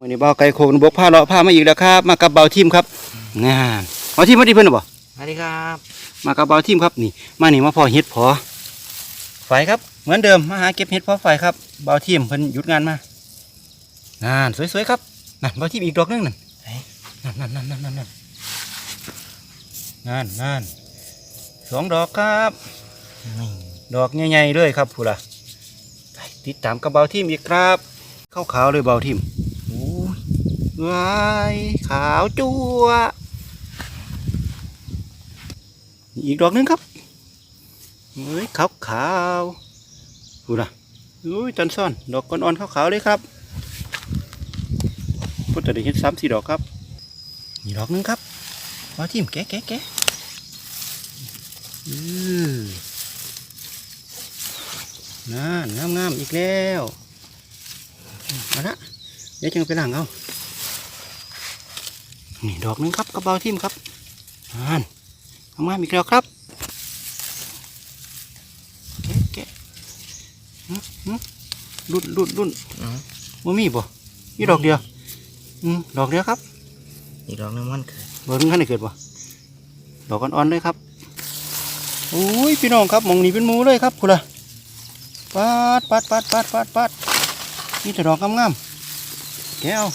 วันนี้บ่าวไก่โคกนบกผ้าเลาะผ้ามาอีกแล้วครับ มากับเบาทีมครับงานเบาทีมมาดีเพิ่นน่ะบ่สวัสดีครับ มากับเบาทีมครับนี่ มานี่มาพอเฮ็ดพอไฟครับ เหมือนเดิมมาหาเก็บเฮ็ดพอไฟครับเบาทีมเพิ่นหยุดงานมางานสวยๆครับนั่นเบาทีมอีกดอกหนึงนั่นนั่นนั่นนั่นนั่นนั่นนั่นนั่นนั่นสองดอกครับนี่ดอกใหญ่ๆเลยครับผู้ละไปติดตามกับเบาทีมอีกครับขาวๆเลยเบาทีมโอ้ย ว้ายขาวจัวอีกดอกหนึงครับเฮ้ยขาวขาวๆผู้ละอุ้ยจันซ่อน ดอกก้อนอ่อนขาวๆเลยครับพุทธเดชเห็นสามสี่ดอกครับนี่ดอกหนึงครับเบาทีมแกะแกะแกะอือนั่นงามงามๆอีกแล้วมาละเดี๋ยวจังไปล้างเอา นี่ดอกหนึงครับกระเป๋าทิมครับนั่นงามงามๆอีกแล้วครับแกะแกะหึหึรุ่นรุ่นรุ่นอืมว่ามีบ่มีดอกเดียวอืมดอกเดียวครับ อีกดอกหนึงมันเกิดเบอร์นึงขั้นได้เกิดบ่ดอกอ่อนๆเลยครับโอ้ยพี่น้องครับหมองนี้เป็นหมูเลยครับคุณล่ะปัดปัดปัดปัดปัดปัดนี่แต่ดอกงามๆแกะเอา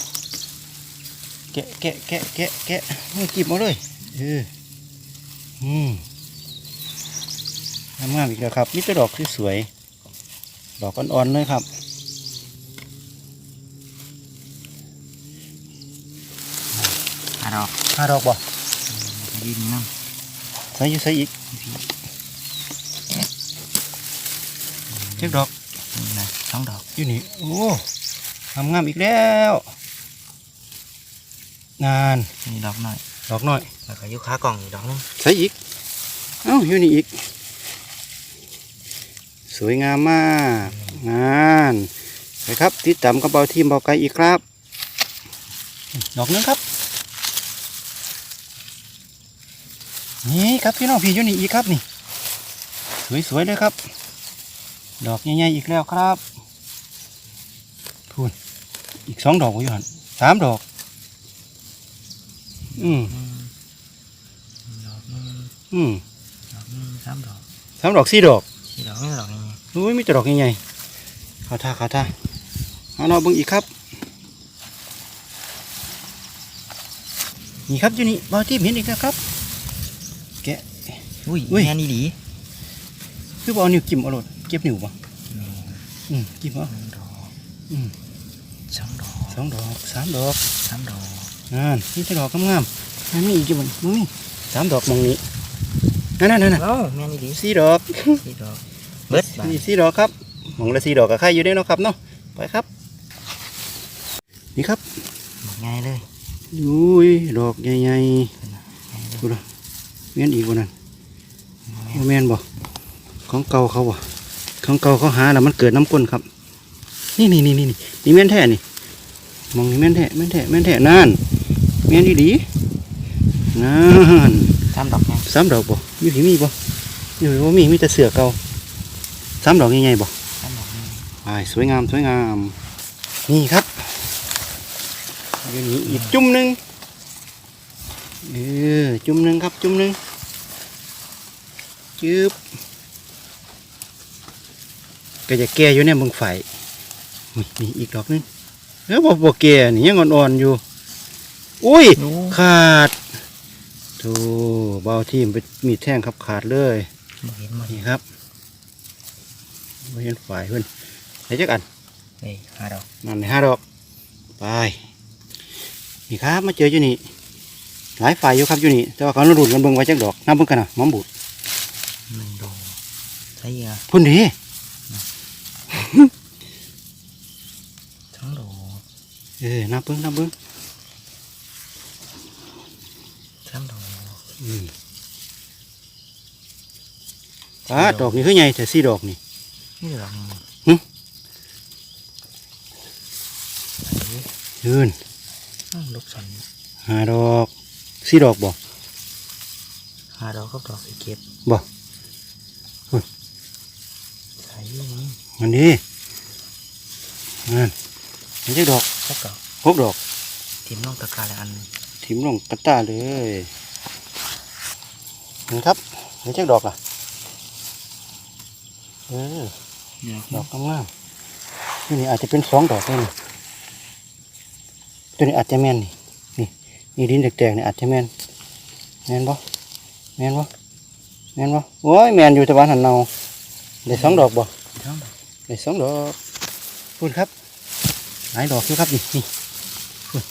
แกะแกะแกะแกะแกะนี่กิบมาเลยเอออืมงามๆอีกแล้วครับนี่แต่ดอกสวยๆดอกอ่อนๆเลยครับหาดอกห้าดอกบ่ยืนน้ใส่อยู่ใส่อีกเจ็ดดอกำนี่นะสองดอกอยู่นี่โอ้งามๆอีกแล้ว นานนี่ดอกหน่อยดอกน้อยแล้วก็อยุค้ากล่องอีกดอกหนึงใส่อีกเอ้าอยู่นี่อีก สวยงามมาก งานไปครับติดตามกระเป๋าทีมเบาไกลอีกครับ ดอกหนึงครับ นี่ครับพี่น้องพี่อยู่นี่อีกครับนี่ สวยๆเลยครับ ดอกใหญ่ๆอีกแล้วครับพูนอีกสองดอกอยู่หันสามดอก อืมอืมดอกหนึงอืมดอกหนึงสามดอกสามดอกสี่ดอกสี่ดอกนี่ดอกยังไงอุ้ยมีแต่ดอกใหญ่ๆเขาท่าเขาท่าเอาเราเบิ่งอีกครับ นี่ครับอยู่นี่บาวที่เห็นอีกแล้วครับ แกะ อุ้ยอุ้ย แม่นี่ดีคือบเอานิ้วจิ้มเอาโลดเก็บนิ้วป่ะอืมจิ้มเอาหนึ่งดอกอืมสองดอกสองดอกสามดอกสามดอก นั่นนี่แต่ดอกงามๆนั่นมีอีกอยู่บ่มึงนี่สามดอกมองนี้นั่นนั่นนั่นเอ้าแม่นี่ดีสี่ดอกสี่ดอกเบิดบาทนี่สี่ดอกครับมองละสี่ดอกกับใครอยู่ได้เนาะครับเนาะไปครับ นี่ครับหมดง่ายเลยอุ้ยดอกใหญ่ง่ายๆเลยดูละแม่นอีกบ่นั่นบ่แม่นบ่ของเก่าเขาบ่ของเก่าเขาหาแล้วมันเกิดน้ำก้นครับ นี่นี่นี่นี่นี่นี่แม่นแท้นี่มองนี่แม่นแท้แม่นแท้แม่นแท้นั่นแม่นดีดีนั่นสามดอกไงสามดอกบ่มีผีมีบ่อยู่บ่มีมีแต่เสือเก่าสามดอกใหญ่ๆบ่สามดอกนี่ไปสวยงามสวยงาม นี่ครับเดี๋ยวนี้อีกจุ่มหนึ่งเออจุ่มหนึ่งครับจุ่มหนึ่งจืบก็จะแก่อยู่เนี่ยมึงไฟนี่นี่อีกดอกหนึงเออบอกบอกแก่นี่ยังอ่อนๆอยู่ อุ้ยดูขาดโธ่เบาทีมไปมีดแท่งครับขาดเลยบ่เห็นหมดนี่ครับไม่เห็นฝ่ายเพื่อนไหนจักอันเฮ้ยหาดอกนั่นห้าดอกไปนี่ครับมาเจออยู่นี่หลายฝ่ายอยู่ครับอยู่นี่แต่ว่าเขาลุ่นกันเบิ่งไว้จักดอกน้ำเบิ่งกันนะหมอมบูดหนึ่งดอกใช่ยาพุ่นดีสองดอกเออน้ำเบิ่งน้ำเบิ่ง สามดอก อืม อ่าดอกนี่คือใหญ่แต่สี่ดอกนี่นี่ดอกหนึ่งหึอันนี้ยืนอ้าวลูกสันห้าดอกสี่ดอกบ่หาดอกก็ดอกสีเก็บบ่ใส่ยี่นี้มันดีนั่นเห็นจักดอกสักดอกอหกดอกทีมน้องตะการและอันถิ่มลงกระตาเลยนี่ครับเดี๋ยวจักดอกล่ะ เออเนี่ยดอกงามๆนี่นี่อาจจะเป็นสองดอกเลยนี่ตัวนี้อาจจะแม่นนี่นี่นี่ดินแตกๆนี่อาจจะแม่นแม่นบ่แม่นบ่แม่นบ่โอ้ยแม่นอยู่แต่บ้านหันเนาได้สองดอกบ่ท้องได้สองดอกพูดครับหลายดอกอยู่ครับนี่นี่พูด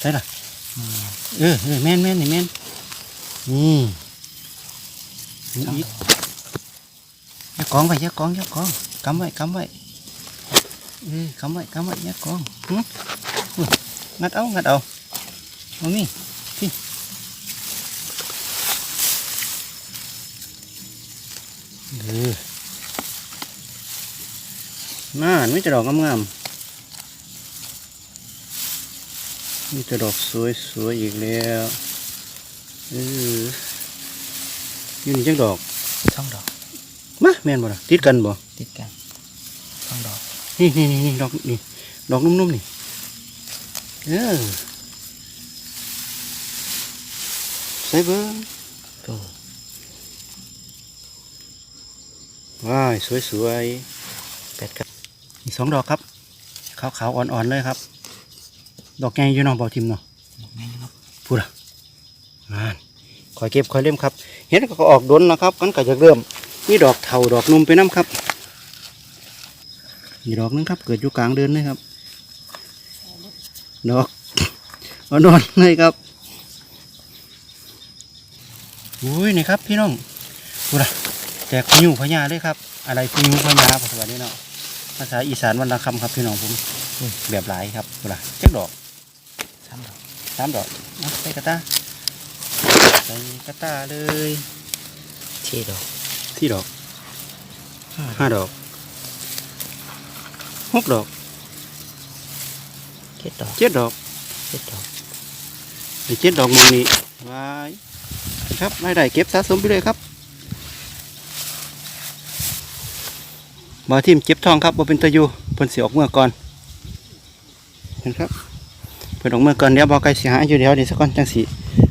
ใช่ล่ะอืมเออเออแม่นแม่นนี่แม่นนี่นี่อีก อย่ากองไว้อย่ากองอย่ากองกำไว้กำไว้เออกำไว้กำไว้อย่ากองหึ ม่จะดอกงามๆมีแต่ดอกสวยสวยๆอีกแล้วเอออยู่นี่จังดอกช่องดอกมาแม่นบ่ล่ะติดกันบ่ติดกันช่องดอกนี่นี่นี่นี่ดอกนี่ดอกนุ่มๆนี่เออใส่เบิ้งโอ้ว้ายสวยสวยแปดกับๆอีกสองดอกครับขาวๆอ่อนๆเลยครับ ดอกแกงอยู่เน้องเบาทิมเนาะแม่นครับพูดอะงานคอยเก็บคอยเล่มครับ เห็นก็ออกดนนะครับกันก็จะเริ่ม มีดอกเถาดอกนุ่มไปน้ำครับมีดอกนึงครับ เกิดอยู่กลางเดือนเลยครับ ดอกเอานอนเลยครับอุ้ยนี่ครับพี่น้องพูดอะแตกพยุงพญาเลยครับ อะไรพยุงพญาภาษานี้เนาะภาษาอีสานวันละคำครับพี่น้องผมอุ้ยแบบหลายครับพูดอะเจ็ดดอกสามดอกสามดอกเอาใส่กระตาใส่กระตาเลยเช่ดอก สี่ดอกห้าห้าดอกหกดอกเจ็ดดอกเจ็ดดอกเจ็ดดอกไอ้เจ็ดดอกมองนี้ไว้ครับรายได้เก็บสะสมไปเลยครับบาทีมเก็บทองครับบ่เป็นตะยูเพิ่นสิออกเมื่อก่อนเห็นครับเพิ่นออกเมื่อก่อนเดี๋ยวบ่ไก่สิหาอยู่เดี๋ยวนี้สักก่อนจังสิ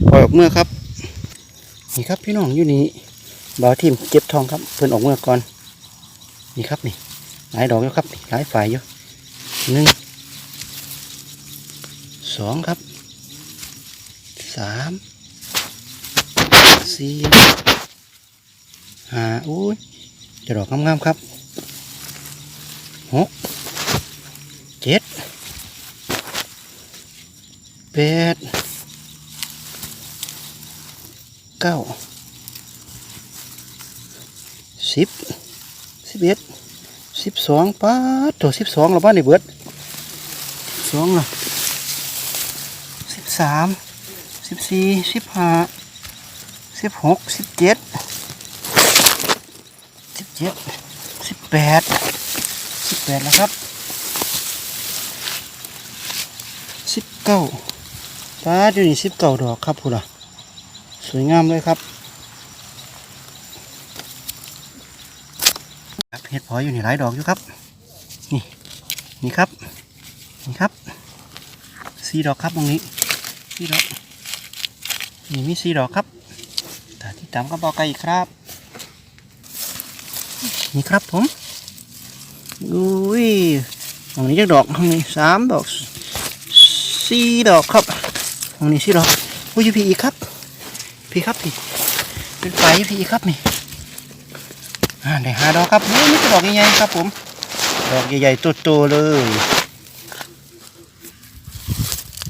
ปล่อยออกเมื่อครับนี่ครับพี่น้องอยู่นี่ บ่าวทีมเก็บทองครับเพิ่นออกเมื่อก่อนนี่ครับนี่หลายดอกอยู่ครับหลายฝ่ายอยู่หนึ่งสองครับสามสี่ห้าอุ้ยจะดอกงามๆครับหกเจ็ดแปดเก้า สิบสิบเอ็ดสิบสองป้าดตัวสิบสองแล้วบ้านในเบิดสองละสิบสามสิบสี่สิบห้าสิบหกสิบเจ็ดสิบเจ็ดสิบแปดสิบแปดแล้วครับสิบเก้าตาดูนี่สิบเก้าดอกครับคุณอะสวยงามเลยครับครับ เห็ดพออยู่นี่หลายดอกอยู่ครับ นี่นี่ครับนี่ครับสี่ดอกครับตรงนี้สี่ดอกนี่มีสีดอกครับตาที่ตามก็บอกไก่อีกครับ นี่ครับผมอุ้ยตรงนี้จะดอกตรงนี้สามดอกสี่ดอกครับตรงนี้สี่ดอกอุ้ยพี่อีกครับ พี่ครับพี่เป็นไฟพี่อีกครับนี่ อ่าได้หาดอกครับนี่นี่ดอกใหญ่ๆครับ ผม ดอกใหญ่ๆโตๆเลย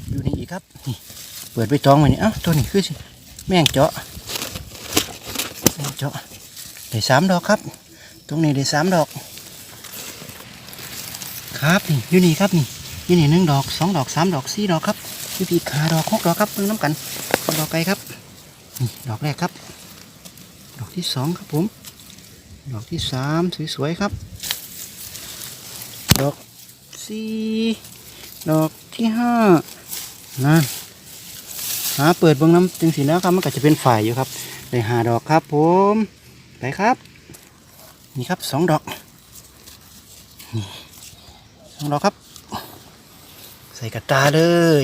อยู่นี่อีกครับนี่เปิดไปตองไว้นี่เอ้าตัวนี้คือสิแม่งเจาะแม่งเจาะได้สามดอกครับ ตรงนี้ได้สามดอก ครับนี่อยู่นี่ครับนี่อยู่นี่หนึ่งดอกสองดอกสามดอกสี่ดอกครับอยู่พี่ขาดอกหกดอกครับเพิ่งน้ำกันดอกไกลครับนี่ดอกแรกครับ ดอกที่สองครับผม ดอกที่สามสวยๆครับ ดอกสี่ดอกที่ห้านั่นหาเปิดเบางน้ำจึงสีแล้วครับมันก็จะเป็นฝ่ายอยู่ครับได้หาดอกครับผมไปครับ นี่ครับสองดอกนี่สองดอกครับ ใส่กระตาเลย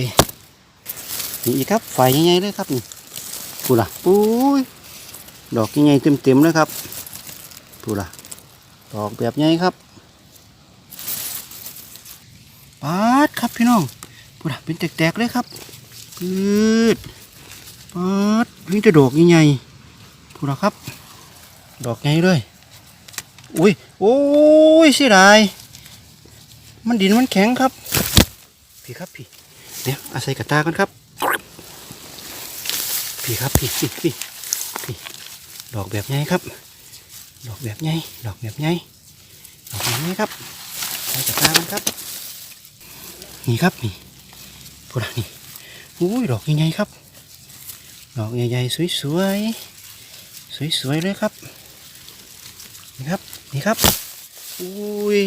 นี่อีกครับไฟใหญ่ๆเลยครับนี่ปูล่ะปุ้ยดอกใหญ่ๆเต็มๆเลยครับ ปูล่ะดอกแบบใหญ่ครับปาดครับพี่น้องปูละเป็นแตกๆเลยครับปืดปาดนี่จะดอกใหญ่ๆปูละครับ ดอกใหญ่เลยอุ้ยโอ้ยเสียดายมันดินมันแข็งครับ พี่ครับพี่เดี๋ยวอาศัยกระตากันครับ พี่ครับพี่พี่พี่พี่ดอกแบบไงครับ ดอกแบบไงดอกแบบไงดอกแบบไงครับใส่กระตากันครับ นี่ครับนี่พูดนี่อุ้ยดอกใหญ่ๆครับ ดอกใหญ่ๆสวยๆสวยๆเลยครับ นี่ครับนี่ครับอุ้ย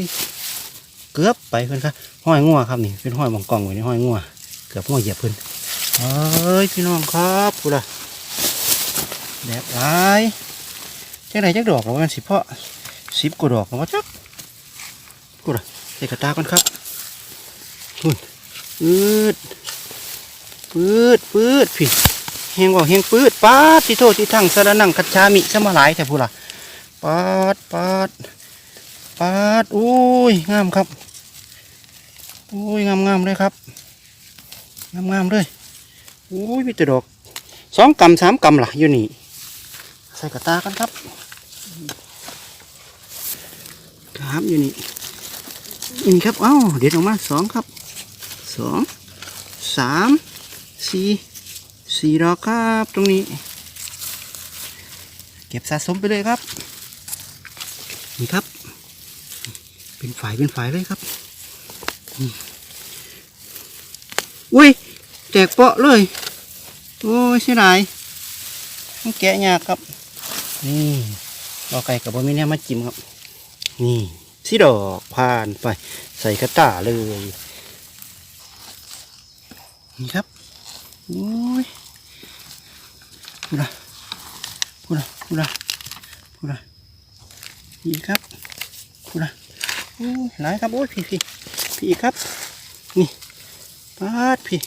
เกือบไปเพื่อนครับห้อยงัวครับนี่เป็นห้อยหมองกล่องไว้ในห้อยงัวเกือบงัวเหยียบเพื่อนเฮ้ยพี่น้องครับกูละแดดหลาย จังไหนจักดอกหรอมันสิเพาะสิบกว่าดอกหรอวะจักกูละใส่กระตากันครับหุ่นปืดปืดปืดพี่เฮงว่าเฮงปืดปาดที่โทษที่ทั้งสารนังคัจฉามิสมาหลายแต่พูละปาดปาดปาดอุ้ยงามครับอุ้ยงามงามเลยครับงามงามเลยอุ้ยมีแต่ดอกสองกำสามกำล่ะอยู่นี่ ใส่กระตากันครับครับอยู่นี่นี่ครับ เอ้า เด็ดออกมาสองครับสองสามสี่สี่ดอกครับตรงนี้ เก็บสะสมไปเลยครับ นี่ครับ เป็นฝ่ายเป็นฝ่ายเลยครับอุ้ยแตกเปาะเลย โอ้ยเสียดายมันแกะยากครับ นี่รอไก่กับบะหมี่เนี่ยมาจิ้มครับ นี่สีดอกผ่านไป ใส่กระตาเลย นี่ครับโอ้ยพูดละพูดละพูดละพูดละนี่ครับพูดละโอ้ยหลายครับโอ้ยพี่พี่พี่อีกครับ นี่ปาดพี่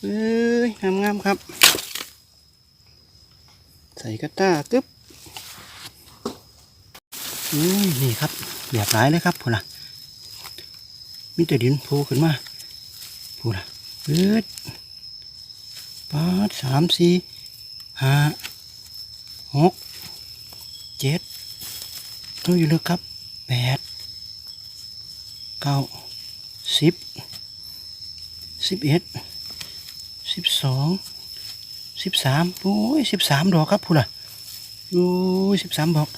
เอ้ยงามงามๆครับใส่กระต้ากึ๊บอืมนี่ครับแบบหลายเลยครับพูดละมีแต่ดินโผล่ขึ้นมาพูดละเอิดปาดสามสี่ห้าหกเจ็ดดูอยู่เลยครับแปดเก้าสิบสิบเอ็ดสิบสอง สิบสามโอ้ยสิบสามดอกครับพูดละโอ้ยสิบสามดอก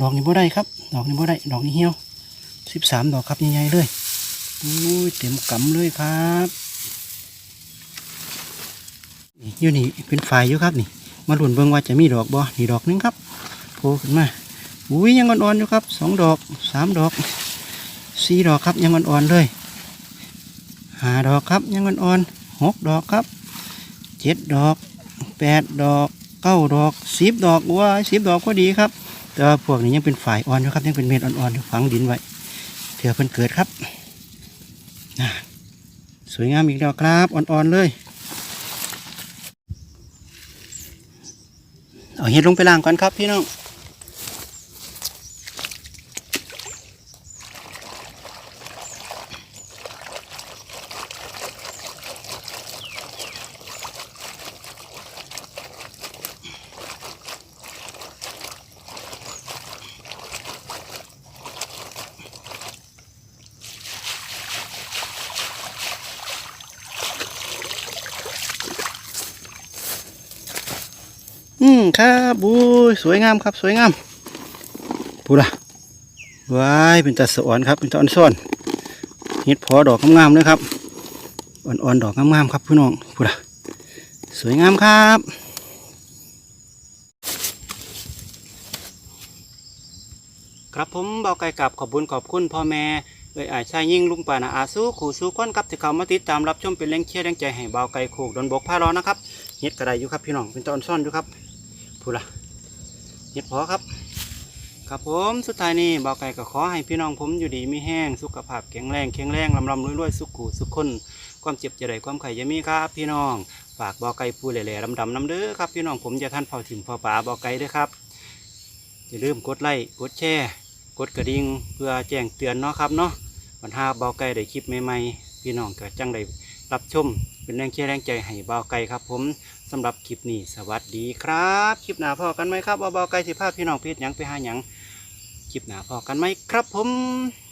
ดอกนี้บ่ได้ครับ ดอกนี้บ่ได้ ดอกนี้เหี่ยวสิบสามดอกครับใหญ่ๆเลยโอ้ยเต็มกำเลยครับนี่อยู่นี่เป็นฝ่ายอยู่ครับนี่ มาหลุนเบิ่งว่าจะมีดอกบ่นี่ดอกหนึงครับโผล่ขึ้นมาอุ้ยยังอ่อนๆอยู่ครับสองดอกสามดอกสี่ดอกครับยังอ่อนๆเลยหาดอกครับยังอ่อนๆ หกดอกครับเจ็ดดอกแปดดอกเก้าดอกสิบดอกว้าสิบดอกก็ดีครับ แต่ว่าพวกนี้ยังเป็นฝ่ายอ่อนอยู่ครับยังเป็นเม็ดอ่อนๆฝังดินไว้เผื่อเพิ่นเกิดครับนะสวยงามอีกแล้วครับอ่อนๆเลย เอาเห็ดลงไปล้างก่อนครับพี่น้อง ครับบุยสวยงามครับ สวยงามพูดละว้ายเป็นตาสอ่อนครับ เป็นตาอ่อนซ่อนเห็ดพอดอกงามๆเลยครับอ่อนๆดอกงามๆครับพี่น้องพูดละสวยงามครับครับผมเบาไก่กับขอบุญขอบคุณพ่อแม่เอ้ยอาชายยิ่งลุงป่านาอาสู้ขู่สู้ก้นครับที่เขามาติดตามรับชมเป็นแรงเชียร์แรงใจให้เบาไก่โขกดนบกผ้าร้อนนะครับเฮ็ดกระไดอยู่ครับพี่น้องเป็นตอนซ่อนอยู่ครับ พูดละเฮ็ดพอครับ ครับผมสุดท้ายนี้บอกไก่ก็ขอให้พี่น้องผมอยู่ดีมีแห้งสุขภาพแข็งแรงแข็งแรงลำลำรวยรวยสุขุสุขคนความเจ็บจะได้ความไข่จะมีครับ พี่น้องฝากบอกไก่ปูแหล่ๆดำๆน้ำเด้อครับพี่น้องผมจะท่านเผาถิ่มเผาป่าบอกไก่ด้อครับอย่าลืมกดไลค์กดแชร์กดกระดิ่งเพื่อแจ้งเตือนเนาะครับเนาะบรรหาบอกไก่ได้คลิปใหม่ๆพี่น้องก็จังได้รับชม เป็นแรงเชียร์แรงใจให้เบาไก่ครับ ผมสำหรับคลิปนี้สวัสดีครับคลิปหน้าพอกันไหมครับว่าบอกไก่สิภาพพี่น้องเพชรยังไปหาหยังคลิปหน้าพอกันไหมครับผม